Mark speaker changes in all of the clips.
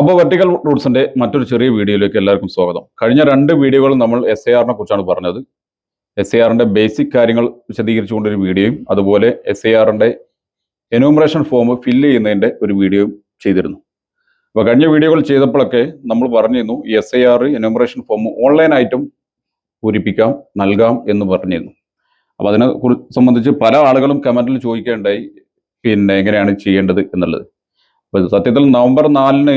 Speaker 1: അപ്പോൾ വെർട്ടിക്കൽ റൂട്ട്സിന്റെ മറ്റൊരു ചെറിയ വീഡിയോയിലേക്ക് എല്ലാവർക്കും സ്വാഗതം. കഴിഞ്ഞ രണ്ട് വീഡിയോകളും നമ്മൾ എസ് എ ആറിനെ കുറിച്ചാണ് പറഞ്ഞത്. എസ് എ ആറിന്റെ ബേസിക് കാര്യങ്ങൾ വിശദീകരിച്ചുകൊണ്ടൊരു വീഡിയോയും അതുപോലെ എസ് എ ആറിന്റെ എനൂമറേഷൻ ഫോം ഫില്ല് ചെയ്യുന്നതിന്റെ ഒരു വീഡിയോയും ചെയ്തിരുന്നു. അപ്പോൾ കഴിഞ്ഞ വീഡിയോകൾ ചെയ്തപ്പോഴൊക്കെ നമ്മൾ പറഞ്ഞിരുന്നു S A R enumeration form ഓൺലൈനായിട്ടും പൂരിപ്പിക്കാം നൽകാം എന്ന് പറഞ്ഞിരുന്നു. അപ്പോൾ അതിനെ സംബന്ധിച്ച് പല ആളുകളും കമന്റിൽ ചോദിക്കേണ്ടായി പിന്നെ എങ്ങനെയാണ് ചെയ്യേണ്ടത് എന്നുള്ളത്. അപ്പോൾ സത്യത്തിൽ നവംബർ നാലിന്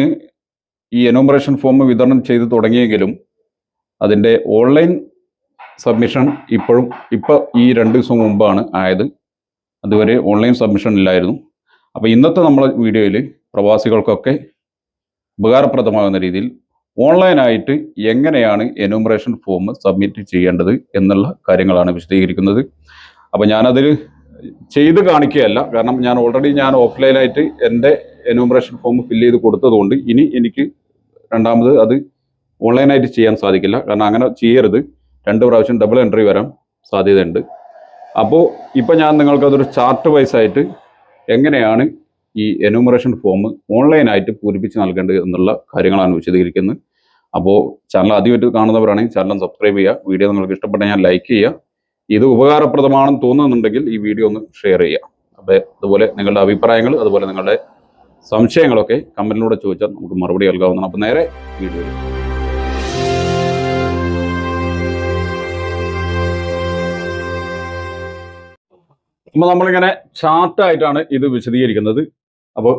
Speaker 1: ഈ എനോമറേഷൻ ഫോം വിതരണം ചെയ്ത് തുടങ്ങിയെങ്കിലും അതിന്റെ ഓൺലൈൻ സബ്മിഷൻ ഇപ്പോഴും ഇപ്പോൾ ഈ രണ്ട് ദിവസം മുമ്പാണ് ആയത്. അതുവരെ ഓൺലൈൻ സബ്മിഷൻ ഇല്ലായിരുന്നു. അപ്പോൾ ഇന്നത്തെ നമ്മളെ വീഡിയോയിൽ പ്രവാസികൾക്കൊക്കെ ഉപകാരപ്രദമാകുന്ന രീതിയിൽ ഓൺലൈനായിട്ട് എങ്ങനെയാണ് എനോമറേഷൻ ഫോം സബ്മിറ്റ് ചെയ്യേണ്ടത് എന്നുള്ള കാര്യങ്ങളാണ് വിശദീകരിക്കുന്നത്. അപ്പോൾ ഞാനതിൽ ചെയ്ത് കാണിക്കുകയല്ല. കാരണം ഞാൻ ഓൾറെഡി ഞാൻ ഓഫ്ലൈനായിട്ട് എന്റെ എനോമറേഷൻ ഫോം ഫില്ല് ചെയ്ത് കൊടുത്തതുകൊണ്ട് ഇനി എനിക്ക് രണ്ടാമത് അത് ഓൺലൈനായിട്ട് ചെയ്യാൻ സാധിക്കില്ല. കാരണം അങ്ങനെ ചെയ്യരുത്. രണ്ട് പ്രാവശ്യം ഡബിൾ എൻട്രി വരാൻ സാധ്യതയുണ്ട്. അപ്പോൾ ഇപ്പം ഞാൻ നിങ്ങൾക്കതൊരു ചാർട്ട് വൈസ് ആയിട്ട് എങ്ങനെയാണ് ഈ എനോമറേഷൻ ഫോം ഓൺലൈനായിട്ട് പൂരിപ്പിച്ച് നൽകേണ്ടത് എന്നുള്ള കാര്യങ്ങളാണ് വിശദീകരിക്കുന്നത്. അപ്പോൾ ചാനൽ ആദ്യമായിട്ട് കാണുന്നവരാണെങ്കിൽ ചാനൽ സബ്സ്ക്രൈബ് ചെയ്യുക. വീഡിയോ നിങ്ങൾക്ക് ഇഷ്ടപ്പെട്ട ഞാൻ ലൈക്ക് ചെയ്യുക. ഇത് ഉപകാരപ്രദമാണെന്ന് തോന്നുന്നുണ്ടെങ്കിൽ ഈ വീഡിയോ ഒന്ന് ഷെയർ ചെയ്യുക. അപ്പോൾ അതുപോലെ നിങ്ങളുടെ അഭിപ്രായങ്ങൾ അതുപോലെ നിങ്ങളുടെ സംശയങ്ങളൊക്കെ കമന്റിലൂടെ ചോദിച്ചാൽ നമുക്ക് മറുപടി നൽകാവുന്നതാണ്. അപ്പോൾ നേരെ വീഡിയോ അപ്പോൾ നമ്മളിങ്ങനെ ചാർട്ടായിട്ടാണ് ഇത് വിശദീകരിക്കുന്നത്. അപ്പോൾ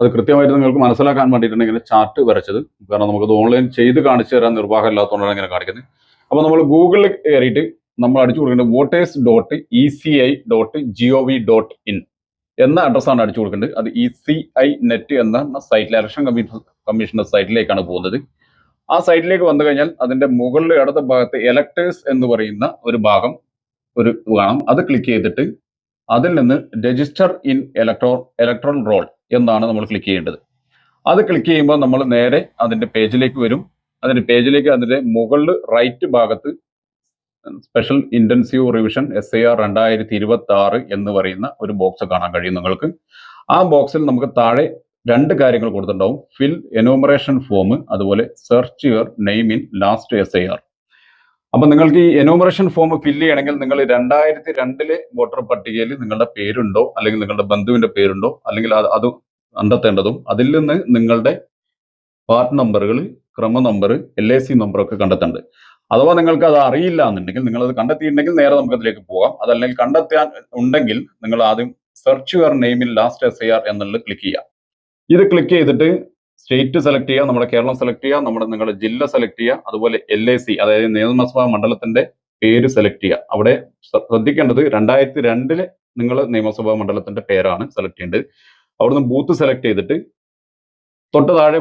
Speaker 1: അത് കൃത്യമായിട്ട് നിങ്ങൾക്ക് മനസ്സിലാക്കാൻ വേണ്ടിയിട്ടാണ് ഇങ്ങനെ ചാർട്ട് വരച്ചത്. കാരണം നമുക്കത് ഓൺലൈൻ ചെയ്ത് കാണിച്ചു തരാൻ നിർവാഹം ഇല്ലാത്തതുകൊണ്ടാണ് ഇങ്ങനെ കാണിക്കുന്നത്. അപ്പോൾ നമ്മൾ ഗൂഗിളിൽ കയറിയിട്ട് നമ്മൾ അടിച്ചു കൊടുക്കേണ്ടത് voters dot E C I dot G O V dot in എന്ന അഡ്രസ്സാണ് അടിച്ചു കൊടുക്കേണ്ടത്. അത് ഇ സി ഐ നെറ്റ് എന്ന സൈറ്റിൽ ഇലക്ഷൻ കമ്മീഷൻ കമ്മീഷന്റെ സൈറ്റിലേക്കാണ് പോകുന്നത്. ആ സൈറ്റിലേക്ക് വന്നു കഴിഞ്ഞാൽ അതിന്റെ മുകളിൽ ഇടത് ഭാഗത്ത് എലക്ടേഴ്സ് എന്ന് പറയുന്ന ഒരു ഭാഗം ഒരു കാണാം. അത് ക്ലിക്ക് ചെയ്തിട്ട് അതിൽ നിന്ന് register in electro electoral roll എന്നാണ് നമ്മൾ ക്ലിക്ക് ചെയ്യേണ്ടത്. അത് ക്ലിക്ക് ചെയ്യുമ്പോൾ നമ്മൾ നേരെ അതിന്റെ പേജിലേക്ക് വരും. അതിന്റെ പേജിലേക്ക് അതിന്റെ മുകളിൽ റൈറ്റ് ഭാഗത്ത് special intensive revision S I R രണ്ടായിരത്തി ഇരുപത്തി ആറ് എന്ന് പറയുന്ന ഒരു ബോക്സ് കാണാൻ കഴിയും നിങ്ങൾക്ക്. ആ ബോക്സിൽ നമുക്ക് താഴെ രണ്ട് കാര്യങ്ങൾ കൊടുത്തിട്ടുണ്ടാവും. ഫിൽ എനോമറേഷൻ ഫോം അതുപോലെ search your name in last S I R അപ്പൊ നിങ്ങൾക്ക് ഈ എനോമറേഷൻ ഫോം ഫില്ല് ചെയ്യണമെങ്കിൽ നിങ്ങൾ രണ്ടായിരത്തി രണ്ടിലെ വോട്ടർ പട്ടികയിൽ നിങ്ങളുടെ പേരുണ്ടോ അല്ലെങ്കിൽ നിങ്ങളുടെ ബന്ധുവിന്റെ പേരുണ്ടോ അല്ലെങ്കിൽ അത് അത് കണ്ടെത്തേണ്ടതും അതിൽ നിന്ന് നിങ്ങളുടെ പാർട്ട് നമ്പറുകൾ ക്രമ നമ്പർ എൽ ഐ സി നമ്പറൊക്കെ കണ്ടെത്തേണ്ടത്. അഥവാ നിങ്ങൾക്ക് അത് അറിയില്ല എന്നുണ്ടെങ്കിൽ നിങ്ങൾ അത് കണ്ടെത്തിയിട്ടുണ്ടെങ്കിൽ നേരെ നമുക്ക് അതിലേക്ക് പോകാം. അതല്ലെങ്കിൽ കണ്ടെത്താൻ ഉണ്ടെങ്കിൽ നിങ്ങൾ ആദ്യം സെർച്ച് യുവർ നെയിമിൽ ലാസ്റ്റ് എസ് ഐ ആർ എന്നുള്ളത് ക്ലിക്ക് ചെയ്യുക. ഇത് ക്ലിക്ക് ചെയ്തിട്ട് സ്റ്റേറ്റ് സെലക്ട് ചെയ്യുക നമ്മുടെ കേരളം സെലക്ട് ചെയ്യുക നമ്മുടെ നിങ്ങളുടെ ജില്ല സെലക്ട് ചെയ്യുക അതുപോലെ എൽ എ സി അതായത് നിയമസഭാ മണ്ഡലത്തിന്റെ പേര് സെലക്ട് ചെയ്യുക. അവിടെ ശ്ര- ശ്രദ്ധിക്കേണ്ടത് രണ്ടായിരത്തി രണ്ടിലെ നിങ്ങൾ നിയമസഭാ മണ്ഡലത്തിന്റെ പേരാണ് സെലക്ട് ചെയ്യേണ്ടത്. അവിടുന്ന് ബൂത്ത് സെലക്ട് ചെയ്തിട്ട് തൊട്ട് താഴെ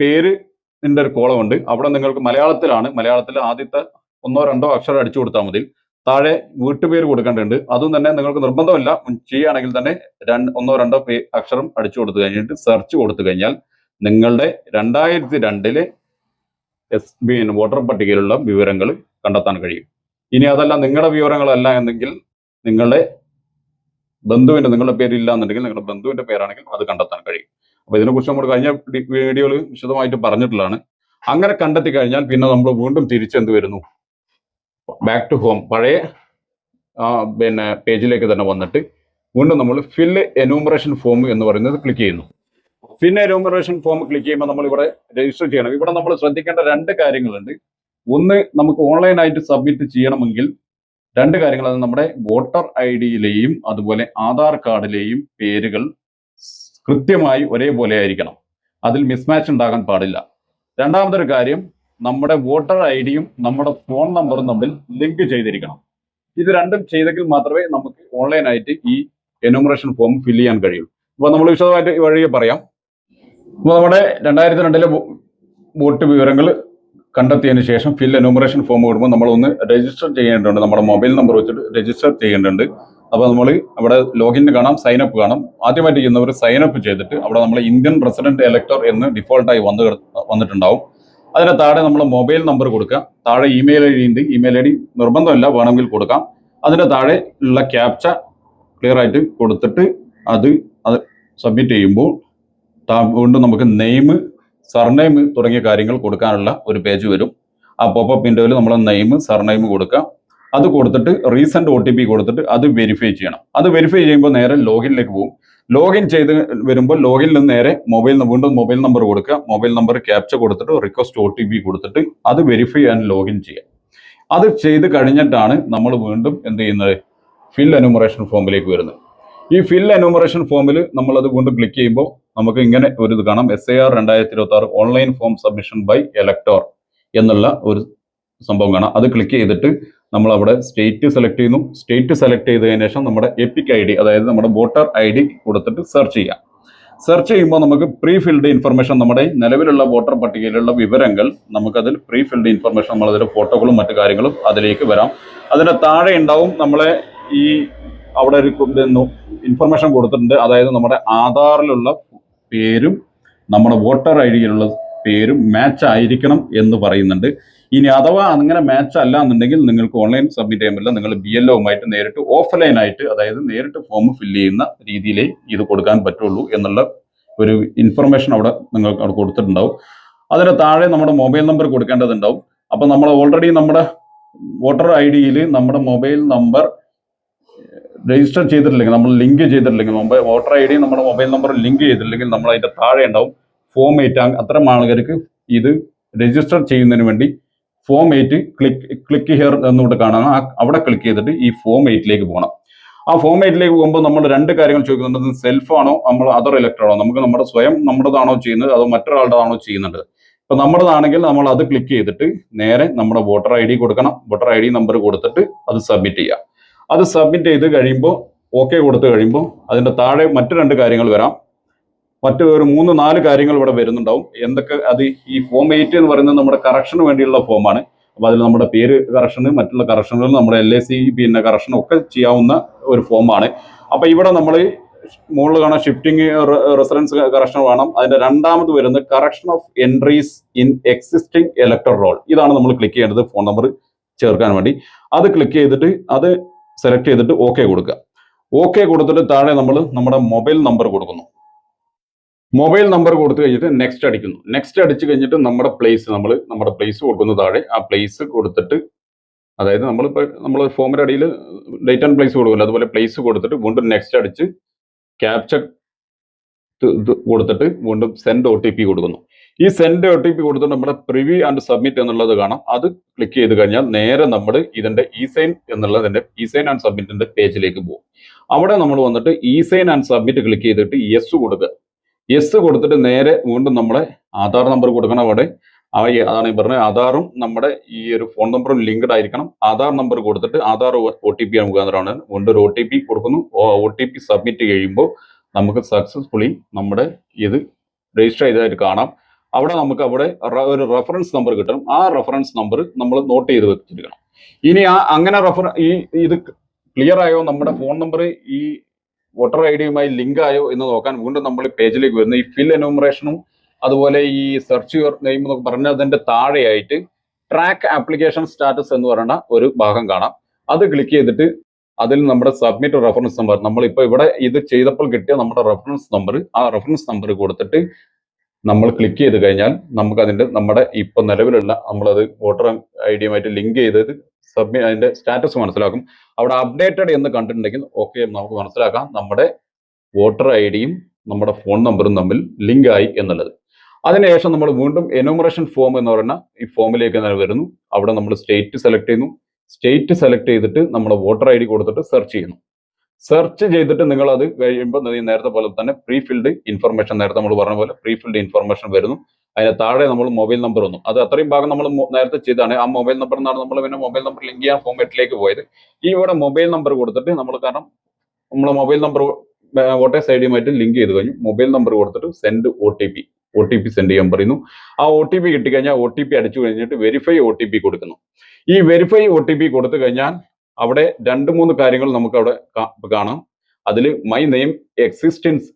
Speaker 1: പേര് ന്റെ ഒരു കോളം ഉണ്ട്. അവിടെ നിങ്ങൾക്ക് മലയാളത്തിലാണ്. മലയാളത്തിൽ ആദ്യത്തെ ഒന്നോ രണ്ടോ അക്ഷരം അടിച്ചു കൊടുത്താൽ മതി. താഴെ വീട്ടുപേര് കൊടുക്കേണ്ടതുണ്ട്. അതും തന്നെ നിങ്ങൾക്ക് നിർബന്ധമില്ല. ചെയ്യുകയാണെങ്കിൽ തന്നെ രണ്ട് ഒന്നോ രണ്ടോ പേ അക്ഷരം അടിച്ചു കൊടുത്തു കഴിഞ്ഞിട്ട് സെർച്ച് കൊടുത്തു കഴിഞ്ഞാൽ നിങ്ങളുടെ രണ്ടായിരത്തി രണ്ടിലെ എസ് ബി വോട്ടർ പട്ടികയിലുള്ള വിവരങ്ങൾ കണ്ടെത്താൻ കഴിയും. ഇനി അതല്ല നിങ്ങളുടെ വിവരങ്ങളല്ല എന്നെങ്കിൽ നിങ്ങളുടെ ബന്ധുവിന്റെ നിങ്ങളുടെ പേരില്ല എന്നുണ്ടെങ്കിൽ നിങ്ങളുടെ ബന്ധുവിന്റെ പേരാണെങ്കിൽ അത് കണ്ടെത്താൻ കഴിയും. അപ്പൊ ഇതിനെക്കുറിച്ച് നമ്മൾ കഴിഞ്ഞ വീഡിയോയിൽ വിശദമായിട്ട് പറഞ്ഞിട്ടുള്ളതാണ്. അങ്ങനെ കണ്ടെത്തി കഴിഞ്ഞാൽ പിന്നെ നമ്മൾ വീണ്ടും തിരിച്ചെന്ത് വരുന്നു? ബാക്ക് ടു ഹോം പഴയ പിന്നെ പേജിലേക്ക് തന്നെ വന്നിട്ട് വീണ്ടും നമ്മൾ ഫില്ല് എനൂമറേഷൻ ഫോം എന്ന് പറയുന്നത് ക്ലിക്ക് ചെയ്യുന്നു. പിന്നെ എനൂമറേഷൻ ഫോം ക്ലിക്ക് ചെയ്യുമ്പോൾ നമ്മൾ ഇവിടെ രജിസ്റ്റർ ചെയ്യണം. ഇവിടെ നമ്മൾ ശ്രദ്ധിക്കേണ്ട രണ്ട് കാര്യങ്ങളുണ്ട്. ഒന്ന് നമുക്ക് ഓൺലൈനായിട്ട് സബ്മിറ്റ് ചെയ്യണമെങ്കിൽ രണ്ട് കാര്യങ്ങൾ നമ്മുടെ വോട്ടർ ഐ ഡിയിലെയും അതുപോലെ ആധാർ കാർഡിലെയും പേരുകൾ കൃത്യമായി ഒരേപോലെ ആയിരിക്കണം. അതിൽ മിസ്മാച്ച് ഉണ്ടാകാൻ പാടില്ല. രണ്ടാമതൊരു കാര്യം നമ്മുടെ വോട്ടർ ഐ ഡിയും നമ്മുടെ ഫോൺ നമ്പറും തമ്മിൽ ലിങ്ക് ചെയ്തിരിക്കണം. ഇത് രണ്ടും ചെയ്തെങ്കിൽ മാത്രമേ നമുക്ക് ഓൺലൈനായിട്ട് ഈ എനുമറേഷൻ ഫോം ഫില്ല് ചെയ്യാൻ കഴിയൂ. അപ്പോൾ നമ്മൾ വിശദമായിട്ട് വഴിയെ പറയാം. അപ്പോൾ നമ്മുടെ രണ്ടായിരത്തി രണ്ടിലെ വോട്ട് വിവരങ്ങൾ കണ്ടെത്തിയതിന് ശേഷം ഫിൽ എനുമറേഷൻ ഫോം കൊടുക്കുമ്പോൾ നമ്മളൊന്ന് രജിസ്റ്റർ ചെയ്യേണ്ടതുണ്ട്. നമ്മുടെ മൊബൈൽ നമ്പർ വെച്ചിട്ട് രജിസ്റ്റർ ചെയ്യേണ്ടതുണ്ട്. അപ്പോൾ നമ്മൾ അവിടെ ലോഗിൻ കാണാം സൈൻ അപ്പ് കാണാം. ആദ്യമായിട്ട് ചെയ്യുന്നവർ സൈൻ അപ്പ് ചെയ്തിട്ട് അവിടെ നമ്മൾ ഇന്ത്യൻ പ്രസിഡന്റ് എലക്ടർ എന്ന് ഡിഫോൾട്ടായി വന്ന് വന്നിട്ടുണ്ടാവും. അതിന് താഴെ നമ്മൾ മൊബൈൽ നമ്പർ കൊടുക്കുക. താഴെ ഇമെയിൽ ഐ ഡി ഉണ്ട്. ഇമെയിൽ ഐ ഡി നിർബന്ധമില്ല വേണമെങ്കിൽ കൊടുക്കാം. അതിന് താഴെ ഉള്ള ക്യാപ്ച ക്ലിയർ ആയിട്ട് കൊടുത്തിട്ട് അത് അത് സബ്മിറ്റ് ചെയ്യുമ്പോൾ കൊണ്ട് നമുക്ക് നെയിം സർനെയിം തുടങ്ങിയ കാര്യങ്ങൾ കൊടുക്കാനുള്ള ഒരു പേജ് വരും. ആ പോപ്പ് വിൻഡോയിൽ നമ്മൾ നെയിം സർനെയിം കൊടുക്കുക. അത് കൊടുത്തിട്ട് റീസെന്റ് ഒ ടി പി കൊടുത്തിട്ട് അത് വെരിഫൈ ചെയ്യണം. അത് വെരിഫൈ ചെയ്യുമ്പോൾ നേരെ ലോഗിനിലേക്ക് പോകും. ലോഗിൻ ചെയ്ത് വരുമ്പോൾ ലോഗിനിൽ നിന്ന് നേരെ മൊബൈൽ വീണ്ടും മൊബൈൽ നമ്പർ കൊടുക്കുക. മൊബൈൽ നമ്പർ ക്യാപ്ചർ കൊടുത്തിട്ട് റിക്വസ്റ്റ് ഒ ടി പി കൊടുത്തിട്ട് അത് വെരിഫൈ ചെയ്യാൻ ലോഗിൻ ചെയ്യുക അത് ചെയ്ത് കഴിഞ്ഞിട്ടാണ് നമ്മൾ വീണ്ടും എന്ത് ചെയ്യുന്നത്? ഫിൽ എനുമറേഷൻ ഫോമിലേക്ക് വരുന്നത്. ഈ ഫിൽ എനുമറേഷൻ ഫോമിൽ നമ്മൾ അത് വീണ്ടും ക്ലിക്ക് ചെയ്യുമ്പോൾ നമുക്ക് ഇങ്ങനെ ഒരു ഇത് കാണാം. എസ് ഐ ആർ രണ്ടായിരത്തി ഇരുപത്തി ആറ് online form submission by elector എന്നുള്ള ഒരു സംഭവം കാണാം. അത് ക്ലിക്ക് ചെയ്തിട്ട് നമ്മൾ അവിടെ സ്റ്റേറ്റ് സെലക്ട് ചെയ്യുന്നു. സ്റ്റേറ്റ് സെലക്ട് ചെയ്തതിന് ശേഷം നമ്മുടെ എപ്പിക് ഐ ഡി അതായത് നമ്മുടെ വോട്ടർ ഐ ഡി കൊടുത്തിട്ട് സെർച്ച് ചെയ്യാം. സെർച്ച് ചെയ്യുമ്പോൾ നമുക്ക് പ്രീ ഫിൽഡ് ഇൻഫർമേഷൻ നമ്മുടെ നിലവിലുള്ള വോട്ടർ പട്ടികയിലുള്ള വിവരങ്ങൾ നമുക്കതിൽ പ്രീ ഫിൽഡ് ഇൻഫർമേഷൻ നമ്മളതിൽ ഫോട്ടോകളും മറ്റു കാര്യങ്ങളും അതിലേക്ക് വരാം. അതിന്റെ താഴെ ഉണ്ടാവും നമ്മളെ ഈ അവിടെ ഒരു ഇൻഫർമേഷൻ കൊടുത്തിട്ടുണ്ട്. അതായത് നമ്മുടെ ആധാറിലുള്ള പേരും നമ്മുടെ വോട്ടർ ഐ ഡിയിലുള്ള പേരും മാച്ച് ആയിരിക്കണം എന്ന് പറയുന്നുണ്ട്. ഇനി അഥവാ അങ്ങനെ മാച്ച് അല്ല എന്നുണ്ടെങ്കിൽ നിങ്ങൾക്ക് ഓൺലൈൻ സബ്മിറ്റ് ചെയ്യാൻ പറ്റില്ല. നിങ്ങൾ ബി എൽ ഒമായിട്ട് നേരിട്ട് ഓഫ്ലൈൻ ആയിട്ട് അതായത് നേരിട്ട് ഫോം ഫില്ല് ചെയ്യുന്ന രീതിയിലേ ഇത് കൊടുക്കാൻ പറ്റുള്ളൂ എന്നുള്ള ഒരു ഇൻഫർമേഷൻ അവിടെ നിങ്ങൾക്ക് അവിടെ കൊടുത്തിട്ടുണ്ടാവും. അതിന് താഴെ നമ്മുടെ മൊബൈൽ നമ്പർ കൊടുക്കേണ്ടതുണ്ടാവും. അപ്പൊ നമ്മൾ ഓൾറെഡി നമ്മുടെ വോട്ടർ ഐ ഡിയിൽ നമ്മുടെ മൊബൈൽ നമ്പർ രജിസ്റ്റർ ചെയ്തിട്ടില്ലെങ്കിൽ നമ്മൾ ലിങ്ക് ചെയ്തിട്ടില്ലെങ്കിൽ മൊബൈൽ വോട്ടർ ഐ ഡി നമ്മുടെ മൊബൈൽ നമ്പർ ലിങ്ക് ചെയ്തിട്ടില്ലെങ്കിൽ നമ്മൾ അതിന്റെ താഴെ ഉണ്ടാവും. ഫോം ഏറ്റാങ് അത്തരം ആളുകൾക്ക് ഇത് രജിസ്റ്റർ ചെയ്യുന്നതിന് വേണ്ടി form eight click click here എന്നിവിടെ കാണാം. അവിടെ ക്ലിക്ക് ചെയ്തിട്ട് ഈ ഫോം എയ്റ്റിലേക്ക് പോകണം. ആ ഫോം എയ്റ്റിലേക്ക് പോകുമ്പോൾ നമ്മൾ രണ്ട് കാര്യങ്ങൾ ചോദിക്കുന്നുണ്ട്. സെൽഫാണോ നമ്മൾ അതർ ഇലക്ടർ ആണോ? നമുക്ക് നമ്മുടെ സ്വയം നമ്മുടേതാണോ ചെയ്യുന്നത് അതോ മറ്റൊരാളുടേതാണോ ചെയ്യുന്നത്? ഇപ്പൊ നമ്മുടേതാണെങ്കിൽ നമ്മൾ അത് ക്ലിക്ക് ചെയ്തിട്ട് നേരെ നമ്മുടെ വോട്ടർ ഐ ഡി കൊടുക്കണം. വോട്ടർ ഐ ഡി നമ്പർ കൊടുത്തിട്ട് അത് സബ്മിറ്റ് ചെയ്യുക അത് സബ്മിറ്റ് ചെയ്ത് കഴിയുമ്പോൾ ഓക്കെ കൊടുത്തു കഴിയുമ്പോൾ അതിന്റെ താഴെ മറ്റു രണ്ട് കാര്യങ്ങൾ വരാം. മറ്റു ഒരു മൂന്ന് നാല് കാര്യങ്ങൾ ഇവിടെ വരുന്നുണ്ടാവും. എന്തൊക്കെ അത് ഈ ഫോം എയ്റ്റ് എന്ന് പറയുന്നത് നമ്മുടെ കറക്ഷന് വേണ്ടിയുള്ള ഫോമാണ് അപ്പോൾ അതിൽ നമ്മുടെ പേര് കറക്ഷന് മറ്റുള്ള കറക്ഷനുകൾ നമ്മുടെ എൽ ഐ സി പിന്നെ കറക്ഷൻ ഒക്കെ ചെയ്യാവുന്ന ഒരു ഫോമാണ് അപ്പോൾ ഇവിടെ നമ്മൾ മുകളിൽ കാണാൻ ഷിഫ്റ്റിംഗ് റെസിഡൻസ് കറക്ഷൻ വേണം. അതിന്റെ രണ്ടാമത് വരുന്നത് correction of entries in existing elector roll ഇതാണ് നമ്മൾ ക്ലിക്ക് ചെയ്യേണ്ടത് ഫോൺ നമ്പർ ചേർക്കാൻ വേണ്ടി. അത് ക്ലിക്ക് ചെയ്തിട്ട് അത് സെലക്ട് ചെയ്തിട്ട് ഓക്കെ കൊടുക്കുക. ഓക്കെ കൊടുത്തിട്ട് താഴെ നമ്മൾ നമ്മുടെ മൊബൈൽ നമ്പർ കൊടുക്കുന്നു. മൊബൈൽ നമ്പർ കൊടുത്തു കഴിഞ്ഞിട്ട് നെക്സ്റ്റ് അടിക്കുന്നു. നെക്സ്റ്റ് അടിച്ചു കഴിഞ്ഞിട്ട് നമ്മുടെ പ്ലേസ് നമ്മൾ നമ്മുടെ പ്ലേസ് കൊടുക്കുന്ന താഴെ. ആ പ്ലേസ് കൊടുത്തിട്ട് അതായത് നമ്മളിപ്പോൾ നമ്മൾ ഫോമിന്റെ അടിയിൽ ഡേറ്റ് ആൻഡ് പ്ലേസ് കൊടുക്കില്ല അതുപോലെ പ്ലേസ് കൊടുത്തിട്ട് വീണ്ടും നെക്സ്റ്റ് അടിച്ച് ക്യാപ്ചർ കൊടുത്തിട്ട് വീണ്ടും സെൻഡ് ഒ ടി പി കൊടുക്കുന്നു. ഈ സെൻഡ് ഒ ടി പി കൊടുത്തിട്ട് നമ്മുടെ പ്രിവ്യൂ ആൻഡ് സബ്മിറ്റ് എന്നുള്ളത് കാണാം. അത് ക്ലിക്ക് ചെയ്ത് കഴിഞ്ഞാൽ നേരെ നമ്മൾ ഇതിന്റെ ഇ സൈൻ എന്നുള്ളതിന്റെ ഇ സൈൻ ആൻഡ് സബ്മിറ്റിന്റെ പേജിലേക്ക് പോകും. അവിടെ നമ്മൾ വന്നിട്ട് e sign and submit click ചെയ്തിട്ട് യെസ് കൊടുക്കുക. യെസ് കൊടുത്തിട്ട് നേരെ വീണ്ടും നമ്മളെ ആധാർ നമ്പർ കൊടുക്കണം അവിടെ. അതാണ് ഈ പറഞ്ഞത്. ആധാറും നമ്മുടെ ഈ ഒരു ഫോൺ നമ്പറും ലിങ്ക്ഡ് ആയിരിക്കണം. ആധാർ നമ്പർ കൊടുത്തിട്ട് ആധാർ ഒ ടി പി മുഖാന്തരമാണ്. വീണ്ടും ഒ ടി പി കൊടുക്കുന്നു. ഒ ടി പി സബ്മിറ്റ് കഴിയുമ്പോൾ നമുക്ക് സക്സസ്ഫുള്ളി നമ്മുടെ ഇത് രജിസ്റ്റർ ചെയ്തതായിട്ട് കാണാം. അവിടെ നമുക്ക് അവിടെ ഒരു റെഫറൻസ് നമ്പർ കിട്ടും ആ റെഫറൻസ് നമ്പർ നമ്മൾ നോട്ട് ചെയ്ത് വെച്ചിരിക്കണം. ഇനി ആ അങ്ങനെ റെഫർ ഈ ഇത് ക്ലിയർ ആയോ? നമ്മുടെ ഫോൺ നമ്പർ ഈ വോട്ടർ ഐ ഡിയുമായി ലിങ്ക് ആയോ എന്ന് നോക്കാൻ വീണ്ടും നമ്മൾ പേജിലേക്ക് വരുന്നു. ഈ ഫിൽ എനോമറേഷനും അതുപോലെ ഈ സെർച്ച് യുവർ നെയിം എന്നൊക്കെ പറഞ്ഞതിന്റെ താഴെയായിട്ട് ട്രാക്ക് ആപ്ലിക്കേഷൻ സ്റ്റാറ്റസ് എന്ന് പറയുന്ന ഒരു ഭാഗം കാണാം. അത് ക്ലിക്ക് ചെയ്തിട്ട് അതിൽ നമ്മുടെ സബ്മിറ്റ് റെഫറൻസ് നമ്പർ നമ്മൾ ഇപ്പൊ ഇവിടെ ഇത് ചെയ്തപ്പോൾ കിട്ടിയ നമ്മുടെ റെഫറൻസ് നമ്പർ ആ റെഫറൻസ് നമ്പർ കൊടുത്തിട്ട് നമ്മൾ ക്ലിക്ക് ചെയ്ത് കഴിഞ്ഞാൽ നമുക്ക് അതിന്റെ നമ്മുടെ ഇപ്പൊ നിലവിലുള്ള നമ്മളത് വോട്ടർ ഐ ഡിയുമായിട്ട് ലിങ്ക് ചെയ്തത് സബ്മിറ്റ് അതിന്റെ സ്റ്റാറ്റസ് മനസ്സിലാക്കും. അവിടെ അപ്ഡേറ്റഡ് എന്ന് കണ്ടിട്ടുണ്ടെങ്കിൽ ഓക്കെ നമുക്ക് മനസ്സിലാക്കാം നമ്മുടെ വോട്ടർ ഐ ഡിയും നമ്മുടെ ഫോൺ നമ്പറും തമ്മിൽ ലിങ്ക് ആയി എന്നുള്ളത്. അതിനുശേഷം നമ്മൾ വീണ്ടും എനോമറേഷൻ ഫോം എന്ന് പറയുന്ന ഈ ഫോമിലേക്ക് തന്നെ വരുന്നു. അവിടെ നമ്മൾ സ്റ്റേറ്റ് സെലക്ട് ചെയ്യുന്നു. സ്റ്റേറ്റ് സെലക്ട് ചെയ്തിട്ട് നമ്മുടെ വോട്ടർ ഐ ഡി കൊടുത്തിട്ട് സെർച്ച് ചെയ്യുന്നു. സെർച്ച് ചെയ്തിട്ട് നിങ്ങൾ അത് കഴിയുമ്പോൾ നേരത്തെ പോലെ തന്നെ പ്രീ ഫിൽഡ് ഇൻഫർമേഷൻ നേരത്തെ നമ്മൾ പറഞ്ഞ പോലെ പ്രീ ഫിൽഡ് ഇൻഫർമേഷൻ വരുന്നു. അതിന് താഴെ നമ്മൾ മൊബൈൽ നമ്പർ വന്നു. അത് അത്രയും ഭാഗം നമ്മൾ നേരത്തെ ചെയ്താണ് ആ മൊബൈൽ നമ്പർ എന്നാണ് നമ്മൾ പിന്നെ മൊബൈൽ നമ്പർ ലിങ്ക് ചെയ്യാൻ ഫോമാറ്റിലേക്ക് പോയത്. ഈ ഇവിടെ മൊബൈൽ നമ്പർ കൊടുത്തിട്ട് നമ്മൾ കാരണം നമ്മൾ മൊബൈൽ നമ്പർ വോട്ടേഴ്സ് ഐ ഡിയുമായിട്ട് ലിങ്ക് ചെയ്ത് കഴിഞ്ഞു. മൊബൈൽ നമ്പർ കൊടുത്തിട്ട് send O T P O T P send ചെയ്യാൻ പറയുന്നു. ആ ഒ ടി പി കിട്ടിക്കഴിഞ്ഞാൽ ഒ ടി പി അടിച്ചു കഴിഞ്ഞിട്ട് വെരിഫൈ ഒ ടി പി കൊടുക്കുന്നു. ഈ വെരിഫൈ ഒ ടി പി കൊടുത്തു കഴിഞ്ഞാൽ അവിടെ രണ്ട് മൂന്ന് കാര്യങ്ങൾ നമുക്ക് അവിടെ കാണാം. അതിൽ my name existence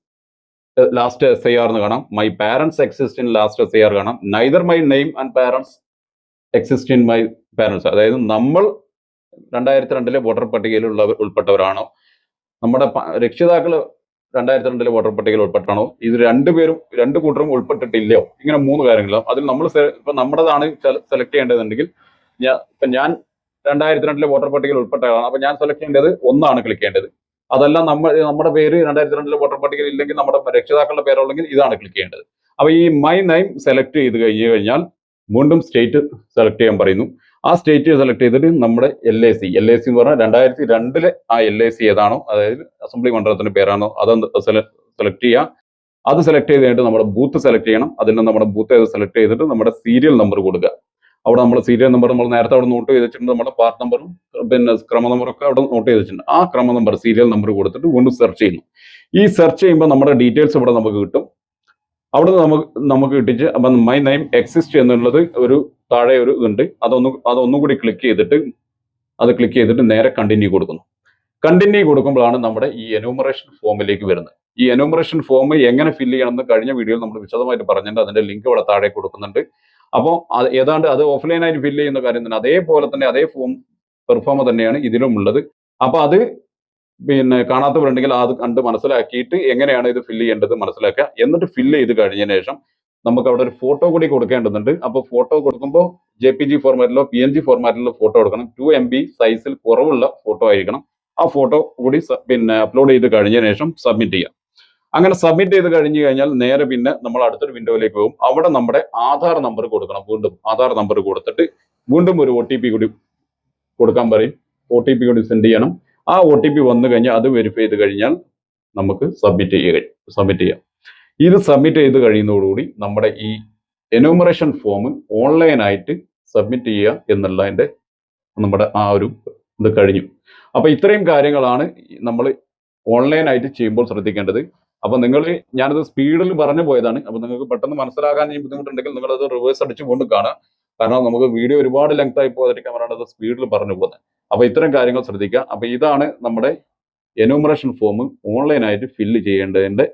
Speaker 1: last S I R എന്ന് കാണാം. My parents exist in last S I R കാണാം. Neither my name and parents exist in my parents അതായത് നമ്മൾ രണ്ടായിരത്തി രണ്ടിലെ വോട്ടർ പട്ടികയിലുള്ളവർ ഉൾപ്പെട്ടവരാണോ? നമ്മുടെ രക്ഷിതാക്കൾ രണ്ടായിരത്തി രണ്ടിലെ വോട്ടർ പട്ടികയിൽ ഉൾപ്പെട്ടാണോ? ഇത് രണ്ടുപേരും രണ്ട് കൂട്ടരും ഉൾപ്പെട്ടിട്ടില്ലയോ? ഇങ്ങനെ മൂന്ന് കാര്യങ്ങളാണ് അതിൽ നമ്മൾ ഇപ്പൊ നമ്മുടേതാണ് സെലക്ട് ചെയ്യേണ്ടതുണ്ടെങ്കിൽ ഞാൻ ഇപ്പൊ ഞാൻ രണ്ടായിരത്തി രണ്ടിലെ വോട്ടർ പട്ടികയിൽ ഉൾപ്പെട്ടതാണ് അപ്പൊ ഞാൻ സെലക്ട് ചെയ്യേണ്ടത് ഒന്നാണ് ക്ലിക്ക് ചെയ്യേണ്ടത്. അതല്ല നമ്മൾ നമ്മുടെ പേര് രണ്ടായിരത്തി രണ്ടിലെ വോട്ടർ പട്ടികയിൽ ഇല്ലെങ്കിൽ നമ്മുടെ രക്ഷിതാക്കളുടെ പേരുള്ളെങ്കിൽ ഇതാണ് ക്ലിക്ക് ചെയ്യേണ്ടത്. അപ്പൊ ഈ മൈ നൈം സെലക്ട് ചെയ്ത് കഴിഞ്ഞ് കഴിഞ്ഞാൽ വീണ്ടും സ്റ്റേറ്റ് സെലക്ട് ചെയ്യാൻ പറയുന്നു. ആ സ്റ്റേറ്റ് സെലക്ട് ചെയ്തിട്ട് നമ്മുടെ L A C L A C എന്ന് പറഞ്ഞാൽ രണ്ടായിരത്തി രണ്ടിലെ ആ എൽ എ സി ഏതാണോ അതായത് അസംബ്ലി മണ്ഡലത്തിന്റെ പേരാണോ അത് സെലക്ട് ചെയ്യുക. അത് സെലക്ട് ചെയ്തിട്ട് നമ്മുടെ ബൂത്ത് സെലക്ട് ചെയ്യണം. അതിന് നമ്മുടെ ബൂത്ത് സെലക്ട് ചെയ്തിട്ട് നമ്മുടെ സീരിയൽ നമ്പർ കൊടുക്കുക. അവിടെ നമ്മൾ സീരിയൽ നമ്പർ നമ്മൾ നേരത്തെ അവിടെ നോട്ട് ചെയ്ത് വെച്ചിട്ടുണ്ട് നമ്മുടെ പാർട്ട് നമ്പറും പിന്നെ ക്രമ നമ്പറും ഒക്കെ അവിടെ നോട്ട് ചെയ്ത് വെച്ചിട്ടുണ്ട് ആ ക്രമ നമ്പർ സീരിയൽ നമ്പർ കൊടുത്തിട്ട് വീണ്ടും സെർച്ച് ചെയ്യുന്നു. ഈ സെർച്ച് ചെയ്യുമ്പോൾ നമ്മുടെ ഡീറ്റെയിൽസ് ഇവിടെ നമുക്ക് കിട്ടും. അവിടെ നമുക്ക് നമുക്ക് കിട്ടിച്ച് അപ്പം മൈ നെയിം എക്സിസ്റ്റ് എന്നുള്ളത് ഒരു താഴെ ഒരു ഇതുണ്ട്. അതൊന്ന് അതൊന്നും കൂടി ക്ലിക്ക് ചെയ്തിട്ട് അത് ക്ലിക്ക് ചെയ്തിട്ട് നേരെ കണ്ടിന്യൂ കൊടുക്കുന്നു. കണ്ടിന്യൂ കൊടുക്കുമ്പോഴാണ് നമ്മുടെ ഈ എനൂമറേഷൻ ഫോമിലേക്ക് വരുന്നത്. ഈ എനൂമറേഷൻ ഫോം എങ്ങനെ ഫില്ല് ചെയ്യണമെന്ന് കഴിഞ്ഞ വീഡിയോയിൽ നമ്മൾ വിശദമായിട്ട് പറഞ്ഞിട്ടുണ്ട്. അതിന്റെ ലിങ്ക് ഇവിടെ താഴെ കൊടുക്കുന്നുണ്ട്. അപ്പോൾ അത് ഏതാണ്ട് അത് ഓഫ്ലൈൻ ആയിട്ട് ഫില്ല് ചെയ്യുന്ന കാര്യം തന്നെ. അതേപോലെ തന്നെ അതേ ഫോം പെർഫോമ തന്നെയാണ് ഇതിലും ഉള്ളത്. അപ്പോൾ അത് പിന്നെ കാണാത്തവരുണ്ടെങ്കിൽ അത് കണ്ട് മനസ്സിലാക്കിയിട്ട് എങ്ങനെയാണ് ഇത് ഫില്ല് ചെയ്യേണ്ടത് മനസ്സിലാക്കുക. എന്നിട്ട് ഫില്ല് ചെയ്ത് കഴിഞ്ഞതിന് ശേഷം നമുക്ക് അവിടെ ഒരു ഫോട്ടോ കൂടി കൊടുക്കേണ്ടതുണ്ട്. അപ്പോൾ ഫോട്ടോ കൊടുക്കുമ്പോൾ ജെ പി ജി ഫോർമാറ്റിലോ പി എൻ ജി ഫോർമാറ്റിലോ ഫോട്ടോ എടുക്കണം. ടു എം ബി സൈസിൽ കുറവുള്ള ഫോട്ടോ ആയിരിക്കണം. ആ ഫോട്ടോ കൂടി പിന്നെ അപ്ലോഡ് ചെയ്ത് കഴിഞ്ഞതിന് ശേഷം സബ്മിറ്റ് ചെയ്യാം. അങ്ങനെ സബ്മിറ്റ് ചെയ്ത് കഴിഞ്ഞു കഴിഞ്ഞാൽ നേരെ പിന്നെ നമ്മൾ അടുത്തൊരു വിൻഡോയിലേക്ക് പോകും. അവിടെ നമ്മുടെ ആധാർ നമ്പർ കൊടുക്കണം വീണ്ടും. ആധാർ നമ്പർ കൊടുത്തിട്ട് വീണ്ടും ഒരു ഒ കൂടി കൊടുക്കാൻ പറയും. ഒ കൂടി സെൻഡ് ചെയ്യണം. ആ ഒ ടി പി വന്നു കഴിഞ്ഞാൽ അത് വെരിഫൈ ചെയ്ത് കഴിഞ്ഞാൽ നമുക്ക് സബ്മിറ്റ് ചെയ്യുക സബ്മിറ്റ് ചെയ്യാം. ഇത് സബ്മിറ്റ് ചെയ്ത് കഴിയുന്നതോടുകൂടി നമ്മുടെ ഈ എനോമറേഷൻ ഫോം ഓൺലൈനായിട്ട് സബ്മിറ്റ് ചെയ്യുക എന്നുള്ളതിന്റെ നമ്മുടെ ആ ഒരു ഇത് കഴിഞ്ഞു. അപ്പൊ ഇത്രയും കാര്യങ്ങളാണ് നമ്മൾ ഓൺലൈനായിട്ട് ചെയ്യുമ്പോൾ ശ്രദ്ധിക്കേണ്ടത്. അപ്പൊ നിങ്ങൾ ഞാനത് സ്പീഡിൽ പറഞ്ഞു പോയതാണ്. അപ്പൊ നിങ്ങൾക്ക് പെട്ടെന്ന് മനസ്സിലാക്കാൻ ഈ ബുദ്ധിമുട്ടുണ്ടെങ്കിൽ നിങ്ങൾ അത് റിവേഴ്സ് അടിച്ചു കൊണ്ട് കാണുക. കാരണം നമുക്ക് വീഡിയോ ഒരുപാട് ലെങ്ത് ആയി പോകാതിരിക്കാൻ അത് സ്പീഡിൽ പറഞ്ഞു പോകുന്നത്. അപ്പൊ ഇത്തരം കാര്യങ്ങൾ ശ്രദ്ധിക്കുക. അപ്പൊ ഇതാണ് നമ്മുടെ എനോമറേഷൻ ഫോം ഓൺലൈനായിട്ട് ഫില്ല് ചെയ്യേണ്ടതിന്റെ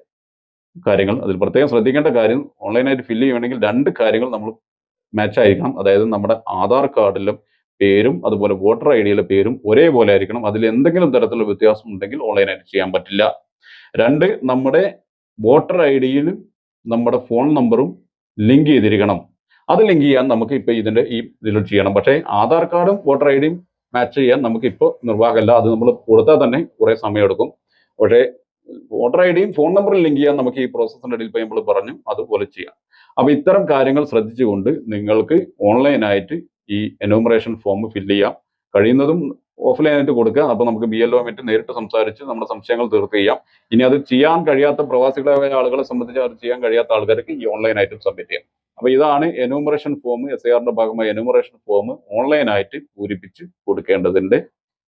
Speaker 1: കാര്യങ്ങൾ. അതിൽ പ്രത്യേകം ശ്രദ്ധിക്കേണ്ട കാര്യം ഓൺലൈനായിട്ട് ഫില്ല് ചെയ്യണമെങ്കിൽ രണ്ട് കാര്യങ്ങൾ നമ്മൾ മാച്ച് ആയിരിക്കണം. അതായത് നമ്മുടെ ആധാർ കാർഡിലും പേരും അതുപോലെ വോട്ടർ ഐ ഡിയിലെ പേരും ഒരേപോലെ ആയിരിക്കണം. അതിൽ എന്തെങ്കിലും തരത്തിലുള്ള വ്യത്യാസം ഉണ്ടെങ്കിൽ ഓൺലൈനായിട്ട് ചെയ്യാൻ പറ്റില്ല. രണ്ട് നമ്മുടെ വോട്ടർ ഐ ഡിയിലും നമ്മുടെ ഫോൺ നമ്പറും ലിങ്ക് ചെയ്തിരിക്കണം. അത് ലിങ്ക് ചെയ്യാൻ നമുക്ക് ഇപ്പൊ ഇതിന്റെ ഈ ഇതിൽ ചെയ്യണം. പക്ഷേ ആധാർ കാർഡും വോട്ടർ ഐ ഡിയും മാച്ച് ചെയ്യാൻ നമുക്ക് ഇപ്പോൾ നിർവാഹമല്ല. അത് നമ്മൾ കൊടുത്താൽ തന്നെ കുറേ സമയമെടുക്കും. പക്ഷേ വോട്ടർ ഐ ഡിയും ഫോൺ നമ്പറും ലിങ്ക് ചെയ്യാൻ നമുക്ക് ഈ പ്രോസസ്സിന്റെ ഇടയിൽ ഇപ്പോൾ നമ്മൾ പറഞ്ഞു അതുപോലെ ചെയ്യാം. അപ്പോൾ ഇത്തരം കാര്യങ്ങൾ ശ്രദ്ധിച്ചുകൊണ്ട് നിങ്ങൾക്ക് ഓൺലൈനായിട്ട് ഈ എനോമറേഷൻ ഫോം ഫില്ല് ചെയ്യാം. കഴിയുന്നതും ഓഫ്ലൈനായിട്ട് കൊടുക്കുക. അപ്പോൾ നമുക്ക് ബി എൽ നേരിട്ട് സംസാരിച്ച് നമ്മുടെ സംശയങ്ങൾ തീർത്ത് ചെയ്യാം. ഇനി അത് ചെയ്യാൻ കഴിയാത്ത പ്രവാസികളായ ആളുകളെ സംബന്ധിച്ച് അത് ചെയ്യാൻ കഴിയാത്ത ആൾക്കാർക്ക് ഈ ഓൺലൈൻ ആയിട്ട് സബ്മിറ്റ് ചെയ്യാം. അപ്പോൾ ഇതാണ് എന്യൂമറേഷൻ ഫോം എസ് ഐ ഭാഗമായ ഭാഗമായി എനോമറേഷൻ ഫോം ഓൺലൈനായിട്ട് പൂരിപ്പിച്ച് കൊടുക്കേണ്ടതിന്റെ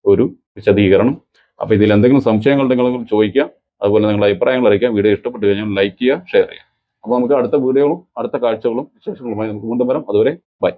Speaker 1: ഒരു വിശദീകരണം. അപ്പോൾ ഇതിൽ എന്തെങ്കിലും സംശയങ്ങൾ ഉണ്ടെങ്കിൽ ചോദിക്കുക. അതുപോലെ നിങ്ങളുടെ അഭിപ്രായങ്ങൾ അറിയിക്കുക. വീഡിയോ ഇഷ്ടപ്പെട്ട് കഴിഞ്ഞാൽ ലൈക്ക് ചെയ്യുക ഷെയർ ചെയ്യുക. അപ്പോൾ നമുക്ക് അടുത്ത വീഡിയോകളും അടുത്ത കാഴ്ചകളും വിശേഷങ്ങളുമായി നമുക്ക് വീണ്ടും വരാം. അതുവരെ ബൈ